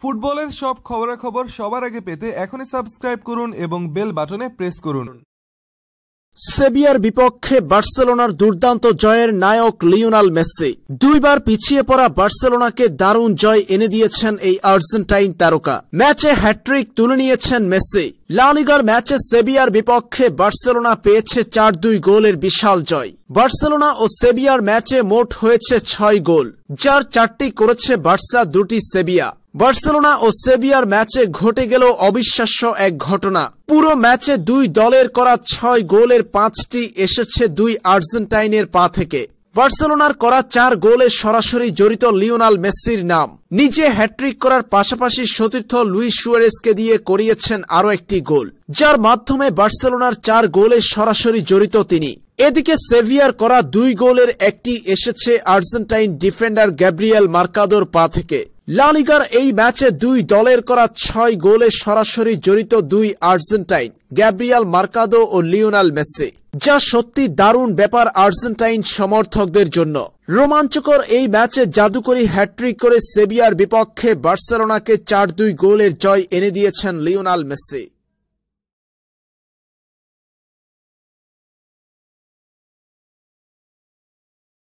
ফুটবলের সব খবরাখবর সবার আগে পেতে এখনই সাবস্ক্রাইব করুন এবং বেল বাটনে প্রেস করুন। সেবিয়ার বিপক্ষে বার্সেলোনার দুর্দান্ত জয়ের নায়ক লিওনাল মেসি। দুইবার পিছিয়ে পড়া বার্সেলোনাকে দারুণ জয় এনে দিয়েছেন এই আর্জেন্টাইন তারকা। ম্যাচে হ্যাট্রিক তুলে নিয়েছেন মেসি। লালিগার ম্যাচে সেবিয়ার বিপক্ষে বার্সেলোনা পেয়েছে চার দুই গোলের বিশাল জয়। বার্সেলোনা ও সেবিয়ার ম্যাচে মোট হয়েছে ছয় গোল, যার চারটি করেছে বার্সা, দুটি সেবিয়া। বার্সেলোনা ও সেবিয়ার ম্যাচে ঘটে গেল অবিশ্বাস্য এক ঘটনা। পুরো ম্যাচে দুই দলের করা ছয় গোলের পাঁচটি এসেছে দুই আর্জেন্টাইনের পা থেকে। বার্সেলোনার করা চার গোলে সরাসরি জড়িত লিওনাল মেসির নাম। নিজে হ্যাট্রিক করার পাশাপাশি সতীর্থ লুইস সুয়ারেসকে দিয়ে করিয়েছেন আরও একটি গোল, যার মাধ্যমে বার্সেলোনার চার গোলে সরাসরি জড়িত তিনি। এদিকে সেভিয়ার করা দুই গোলের একটি এসেছে আর্জেন্টাইন ডিফেন্ডার গ্যাব্রিয়েল মার্কাদোর পা থেকে। লালিগার এই ম্যাচে দুই দলের করা ছয় গোলে সরাসরি জড়িত দুই আর্জেন্টাইন, গ্যাব্রিয়াল মার্কাদো ও লিওনাল মেসি। যা সত্যি দারুণ ব্যাপার আর্জেন্টাইন সমর্থকদের জন্য। রোমাঞ্চকর এই ম্যাচে জাদুকরী হ্যাট্রিক করে সেবিয়ার বিপক্ষে বার্সেলোনাকে চার দুই গোলের জয় এনে দিয়েছেন লিওনাল মেসি।